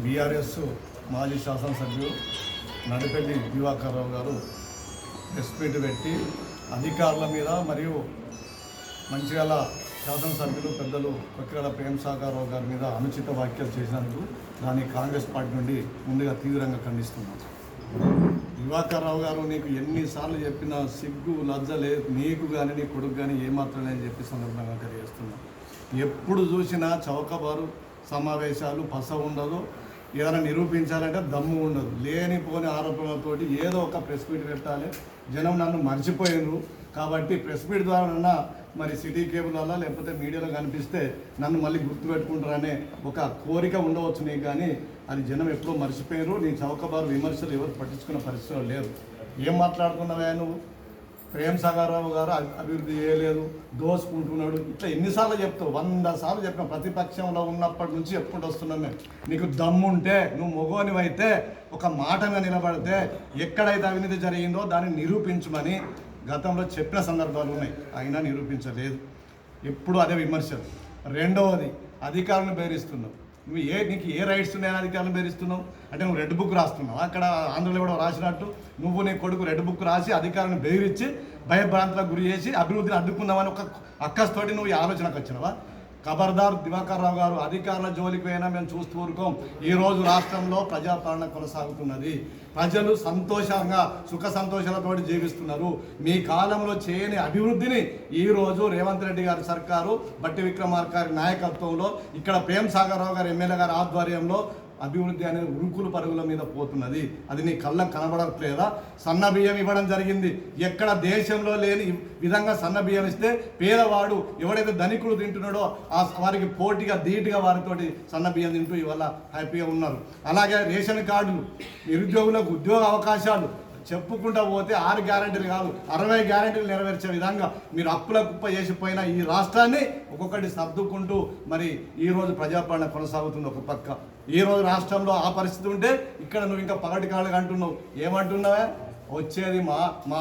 BRS మాజీ శాసనసభ్యులు నడిపెల్లి దివాకర్రావు గారు ప్రెస్ మీట్ పెట్టి అధికారుల మీద మరియు మంచిర్యాల శాసనసభ్యులు పెద్దలు కొక్కిరాల ప్రేమ్ సాగర్రావు గారి మీద అనుచిత వ్యాఖ్యలు చేసినందుకు దాన్ని కాంగ్రెస్ పార్టీ నుండి ముందుగా తీవ్రంగా ఖండిస్తున్నాం. దివాకర్రావు గారు నీకు ఎన్నిసార్లు చెప్పినా సిగ్గు లజ్జ లేదు. నీకు కానీ నీ కొడుకు కానీ ఏమాత్రం లేని చెప్పి సందర్భంగా తెలియజేస్తున్నాను ఎప్పుడు చూసినా చౌకబారు సమావేశాలు పస ఉండదు. ఏదైనా నిరూపించాలంటే దమ్ము ఉండదు. లేనిపోని ఆరోపణలతోటి ఏదో ఒక ప్రెస్ మీట్ పెట్టాలి. జనం నన్ను మర్చిపోయినరు. కాబట్టి ప్రెస్ మీట్ ద్వారా మరి సిటీ కేబుల్ వల్ల లేకపోతే మీడియాలో కనిపిస్తే నన్ను మళ్ళీ గుర్తుపెట్టుకుంటారనే ఒక కోరిక ఉండవచ్చు నీకు కానీ అది జనం ఎప్పుడో మర్చిపోయారు నీ చౌకబారు విమర్శలు ఎవరు పట్టించుకున్న పరిస్థితులు లేరు. ఏం మాట్లాడుకున్నావా నువ్వు? ప్రేమ్ సాగర్రావు గారు అభివృద్ధి చేయలేదు దోసుకుంటున్నాడు ఇట్లా ఎన్నిసార్లు చెప్తావు? వంద సార్లు చెప్పిన ప్రతిపక్షంలో ఉన్నప్పటి నుంచి చెప్పుకుంటూ వస్తున్నాం మేము. నీకు దమ్ముంటే నువ్వు మొగోనివైతే ఒక మాటగా నిలబడితే ఎక్కడైతే అవినీతి జరిగిందో దాన్ని నిరూపించమని గతంలో చెప్పిన సందర్భాలు ఉన్నాయి. అయినా నిరూపించలేదు. ఎప్పుడు అదే విమర్శలు. రెండవది అధికారులను బెదిరిస్తున్నావు నువ్వు ఏ నీకు ఏ రైట్స్ ఉన్నాయని అధికారులు బెదిరిస్తున్నావు? అంటే నువ్వు రెడ్ బుక్ రాస్తున్నావు? అక్కడ ఆంధ్రలో కూడా రాసినట్టు నువ్వు నీ కొడుకు రెడ్ బుక్ రాసి అధికారులను బెదిరించి భయభ్రాంతులకు గురి చేసి అభివృద్ధిని అడ్డుకుందామని ఒక అక్కస్తోటి నువ్వు ఈ ఆలోచనకు వచ్చినావా? ఖబర్దార్ దివాకర్ రావు గారు అధికారుల జోలికి పోయినా మేము చూస్తూ ఊరుకోం. ఈ రోజు రాష్ట్రంలో ప్రజాపాలన కొనసాగుతున్నది. ప్రజలు సంతోషంగా సుఖ సంతోషాలతో జీవిస్తున్నారు. మీ కాలంలో చేయని అభివృద్ధిని ఈ రోజు రేవంత్ రెడ్డి గారి సర్కారు బట్టి విక్రమార్క గారి నాయకత్వంలో ఇక్కడ ప్రేమ్ సాగర్ రావు గారు ఎమ్మెల్యే గారి ఆధ్వర్యంలో అభివృద్ధి అనేది ఉరుకులు పరుగుల మీద పోతున్నది. అది నీ కళ్ళ కనబడట్లేదా? సన్న బియ్యం ఇవ్వడం జరిగింది. ఎక్కడ దేశంలో లేని విధంగా సన్న బియ్యం ఇస్తే పేదవాడు ఎవడైతే ధనికుడు తింటున్నాడో ఆ వారికి పోటీగా ధీటుగా వారితోటి సన్న బియ్యం తింటూ ఇవాళ హ్యాపీగా ఉన్నారు. అలాగే రేషన్ కార్డులు నిరుద్యోగులకు ఉద్యోగ అవకాశాలు చెప్పుకుంటా పోతే ఆరు గ్యారెంటీలు కాదు అరవై గ్యారెంటీలు నెరవేర్చే విధంగా మీరు అప్పుల కుప్ప చేసిపోయిన ఈ రాష్ట్రాన్ని ఒక్కొక్కటి సర్దుకుంటూ మరి ఈరోజు ప్రజాపాలన కొనసాగుతుంది ఒక పక్క. ఈ రోజు రాష్ట్రంలో ఆ పరిస్థితి ఉంటే ఇక్కడ నువ్వు ఇంకా పగటి కాళ్ళకి అంటున్నావు. ఏమంటున్నావే? వచ్చేది మా మా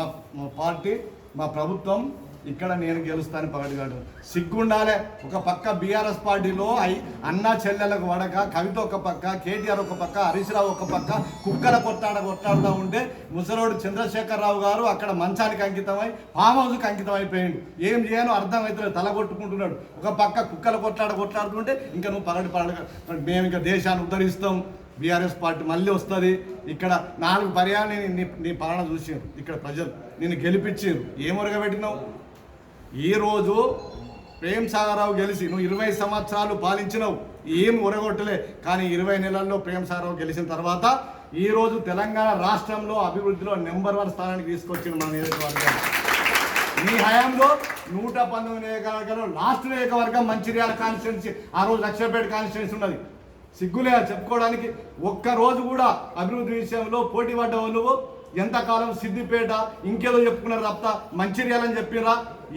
పార్టీ మా ప్రభుత్వం ఇక్కడ నేను గెలుస్తాను పగటిగాడు సిగ్గుండాలే. ఒక పక్క బీఆర్ఎస్ పార్టీలో అయి అన్న చెల్లెలకు వడక కవిత ఒక పక్క కేటీఆర్ ఒక పక్క హరీష్ రావు ఒక పక్క కుక్కల కొట్టాడ కొట్టాడుతూ ఉంటే ముసలోడు చంద్రశేఖరరావు గారు అక్కడ మంచానికి అంకితమై ఫామ్ హౌస్కి అంకితం అయిపోయిండు ఏం చేయను అర్థం అవుతుంది తల కొట్టుకుంటున్నాడు. ఒక పక్క కుక్కల కొట్లాడ కొట్లాడుతుంటే ఇంకా నువ్వు పగటి పగడ మేము ఇంకా దేశాన్ని ఉద్ధరిస్తాం. బీఆర్ఎస్ పార్టీ మళ్ళీ వస్తుంది. ఇక్కడ నాలుగు పర్యాలు నీ నీ- నీ పాలన చూసారు ఇక్కడ ప్రజలు నిన్ను గెలిపించారు ఏం ఉరగబెట్టినావు? ఈరోజు ప్రేమ్ సాగరావు గెలిచి నువ్వు ఇరవై సంవత్సరాలు పాలించినవు. ఏం ఉరగొట్టలే కానీ ఇరవై నెలల్లో ప్రేమ్ సాగరావు గెలిచిన తర్వాత ఈరోజు తెలంగాణ రాష్ట్రంలో అభివృద్ధిలో నెంబర్ వన్ స్థానానికి తీసుకొచ్చిన మన నియోజకవర్గం. మీ హయాంలో నూట పంతొమ్మిది నియోజకవర్గంలో లాస్ట్ నియోజకవర్గం మంచిర్యాల కాన్స్టిట్యున్సీ ఆ రోజు లక్ష్మీపేట కాన్స్టిట్యున్సీ ఉన్నది. సిగ్గులే చెప్పుకోవడానికి ఒక్క రోజు కూడా అభివృద్ధి విషయంలో పోటీ పడ్డ వాళ్ళు ఎంతకాలం సిద్దిపేట ఇంకేదో చెప్పుకున్నారు తప్ప మంచిర్యాలని చెప్పిరా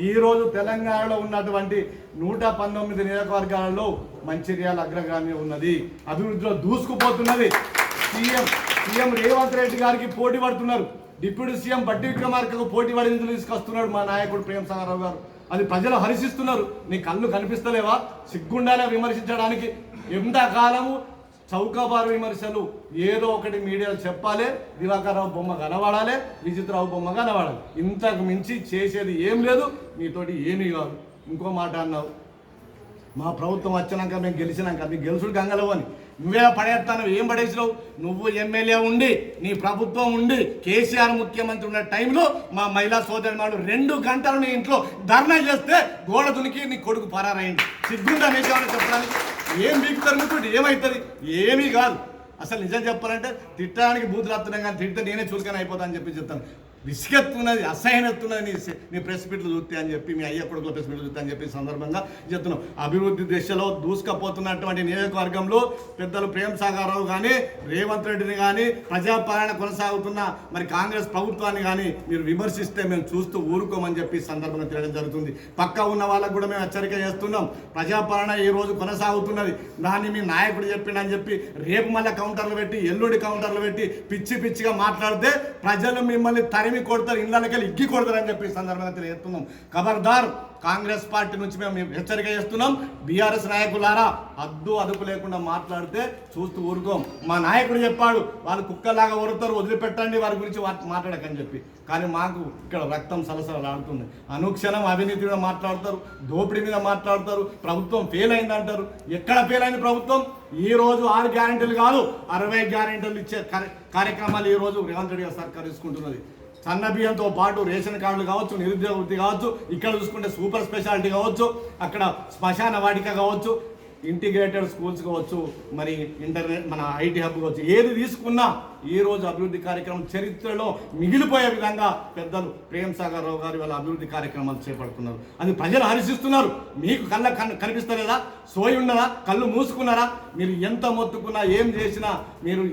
ఈ రోజు తెలంగాణలో ఉన్నటువంటి నూట పంతొమ్మిది నియోజకవర్గాలలో మంచిర్యాల అగ్రగామి ఉన్నది. అభివృద్ధిలో దూసుకుపోతున్నది. సీఎం సీఎం రేవంత్ రెడ్డి గారికి పోటీ పడుతున్నారు. డిప్యూటీ సీఎం బట్టి విక్రమార్కకు పోటీ పడి తీసుకొస్తున్నాడు మా నాయకుడు ప్రేమ్ సాగరావు గారు. అది ప్రజలు హర్షిస్తున్నారు నీ కళ్ళు కనిపిస్తలేవా? సిగ్గుండాలే విమర్శించడానికి. ఎంతకాలము చౌకాబారు విమర్శలు ఏదో ఒకటి మీడియాలో చెప్పాలి దివాకర్రావు బొమ్మ కనబడాలి విజిత్రావు బొమ్మ కనబడాలి. ఇంతకు మించి చేసేది ఏం లేదు మీతోటి ఏమీ కాదు. ఇంకో మాట అన్నావు. మా ప్రభుత్వం వచ్చినాక మేము గెలిచినాక నీ గెలుసుడు గంగలవు అని. నువ్వే పడేస్తాను ఏం పడేసినావు? నువ్వు ఎమ్మెల్యే ఉండి నీ ప్రభుత్వం ఉండి కేసీఆర్ ముఖ్యమంత్రి ఉన్న టైంలో మా మహిళా సోదరి నాడు రెండు గంటలు నీ ఇంట్లో ధర్నా చేస్తే గోడ దునికి నీ కొడుకు పరారైంది సిగ్గుండా నీకేమైనా చెప్పడానికి? ఏం మీకు? తరుగుతుంది ఏమవుతుంది ఏమీ కాదు. అసలు నిజం చెప్పాలంటే తిట్టడానికి బూతులు వస్తున్నాం కానీ తిడితే నేనే చులకన అయిపోతా అని చెప్పి చెప్తాను. విసిగెత్తున్నది అసహ్యనెత్తున్నది నీ సె- నీ ప్రెస్ మీట్లు చూస్తే అని చెప్పి మీ అయ్య కొడుకుల ప్రెస్ మీట్లు చూస్తే అని చెప్పి సందర్భంగా చెప్తున్నాం. అభివృద్ధి దిశలో దూసుకపోతున్నటువంటి నియోజకవర్గంలో పెద్దలు ప్రేమ్ సాగర్రావు కానీ రేవంత్ రెడ్డిని కానీ ప్రజాపాలన కొనసాగుతున్న మరి కాంగ్రెస్ ప్రభుత్వాన్ని కానీ మీరు విమర్శిస్తే మేము చూస్తూ ఊరుకోమని చెప్పి సందర్భంగా తెలియడం జరుగుతుంది. పక్క ఉన్న వాళ్ళకు కూడా మేము హెచ్చరిక చేస్తున్నాం. ప్రజాపాలన ఈ రోజు కొనసాగుతున్నది. దాన్ని మీ నాయకుడు చెప్పిండని చెప్పి రేపు మళ్ళీ కౌంటర్లు పెట్టి ఎల్లుండి కౌంటర్లు పెట్టి పిచ్చి పిచ్చిగా మాట్లాడితే ప్రజలు మిమ్మల్ని తరిమి తరిమి కొడతారు? ఇళ్ళకెళ్ళి ఇగ్గి కొడతారు అని చెప్పి సందర్భంగా తెలియజేస్తున్నాం. ఖబర్దార్ కాంగ్రెస్ పార్టీ నుంచి మేము హెచ్చరిక చేస్తున్నాం. బీఆర్ఎస్ నాయకులారా అద్దు అదుపు లేకుండా మాట్లాడితే చూస్తూ ఊరుకోం. మా నాయకుడు చెప్పాడు వాళ్ళు కుక్కలాగా ఊరుతారు వదిలిపెట్టండి వారి గురించి మాట్లాడకని చెప్పి. కానీ మాకు ఇక్కడ రక్తం సలసలాడుతుంది. అనుక్షణం అవినీతి మీద మాట్లాడతారు దోపిడీ మీద మాట్లాడతారు ప్రభుత్వం ఫెయిల్ అయిందంటారు. ఎక్కడ ఫెయిల్ అయింది ప్రభుత్వం? ఈ రోజు ఆరు గ్యారెంటీలు కాదు అరవై గ్యారెంటీలు ఇచ్చే కార్యక్రమాలు ఈ రోజు రేవంత్ రెడ్డి గారు సర్కార్ తీసుకుంటున్నది. సన్న బియ్యంతో పాటు రేషన్ కార్డులు కావచ్చు నిరుద్యోగ వృత్తి కావచ్చు ఇక్కడ చూసుకుంటే సూపర్ స్పెషాలిటీ కావచ్చు అక్కడ శ్మశాన వాటిక కావచ్చు ఇంటిగ్రేటెడ్ స్కూల్స్ కావచ్చు మరి ఇంటర్నెట్ మన ఐటీ హబ్ కావచ్చు ఏది తీసుకున్నా ఈ రోజు అభివృద్ధి కార్యక్రమం చరిత్రలో మిగిలిపోయే విధంగా పెద్దలు ప్రేమ్ సాగర్ రావు గారు వాళ్ళ అభివృద్ధి కార్యక్రమాలు చేపడుతున్నారు. అది ప్రజలు హర్షిస్తున్నారు. మీకు కళ్ళ కనిపిస్తలేదా? సోయి ఉన్నదా? కళ్ళు మూసుకున్నారా? మీరు ఎంత మొత్తుకున్నా ఏం చేసినా మీరు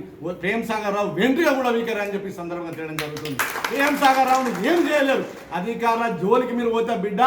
ప్రేమ్ సాగర్ రావు వెంట్రుగా కూడా వీకారని అని చెప్పి సందర్భంగా చేయడం జరుగుతుంది. ప్రేమ్ సాగర్ రావును ఏం చేయలేరు. అధికారుల జోలికి మీరు పోతే బిడ్డ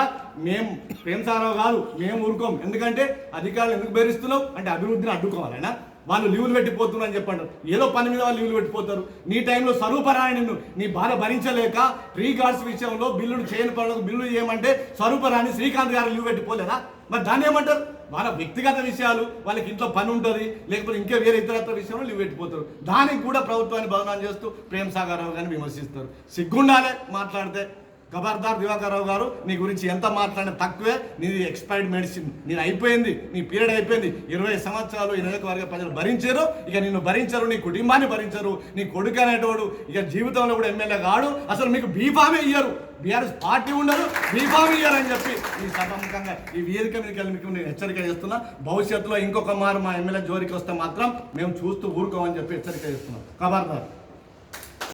మేము ప్రేమ్ సాగర్ రావు కాదు మేము ఊరుకోం. ఎందుకంటే అధికారులు ఎందుకు బెదిరిస్తున్నావు? అంటే అభివృద్ధిని అడ్డుకోవాలైనా? వాళ్ళు లీవులు పెట్టిపోతున్నారు అని చెప్పండి. ఏదో పని మీద వాళ్ళు లీవులు పెట్టిపోతారు. నీ టైంలో స్వరూపరాయణను నీ బాధ భరించలేక ప్రీ గార్డ్స్ విషయంలో బిల్లులు చేయని పనులకు బిల్లులు చేయమంటే స్వరూపరాణి శ్రీకాంత్ గారు లీవ్ పెట్టిపోలేదా? మరి దాన్ని ఏమంటారు? వాళ్ళ వ్యక్తిగత విషయాలు వాళ్ళకి ఇంట్లో పని ఉంటుంది లేకపోతే ఇంకా వేరే ఇతరత్ర విషయంలో లీవ్ పెట్టిపోతారు. దానికి కూడా ప్రభుత్వాన్ని బదనాలు చేస్తూ ప్రేమ్ సాగర్ రావు గారిని విమర్శిస్తారు. సిగ్గుండాలే మాట్లాడితే. ఖబర్దార్ దివాకర్రావు గారు నీ గురించి ఎంత మాట్లాడినా తక్కువే నీది ఎక్స్పైర్డ్ మెడిసిన్ నేను అయిపోయింది నీ పీరియడ్ అయిపోయింది. ఇరవై సంవత్సరాలు ఈ నియోజకవర్గ ప్రజలు భరించారు. ఇక నిన్ను భరించరు నీ కుటుంబాన్ని భరించరు నీ కొడుకు అనేటోడు ఇక జీవితంలో కూడా ఎమ్మెల్యే కాడు. అసలు మీకు బీఫామే ఇయ్యరు. బీఆర్ఎస్ పార్టీ ఉండరు బీఫామ్ ఇయ్యరు అని చెప్పి ఈ సభాముఖంగా ఈ వేదిక మీదకి వెళ్ళి మీకు నేను హెచ్చరిక చేస్తున్నా. భవిష్యత్తులో ఇంకొక మారు మా ఎమ్మెల్యే జోరికి వస్తే మాత్రం మేము చూస్తూ ఊరుకోమని చెప్పి హెచ్చరిక చేస్తున్నాం. ఖబర్దార్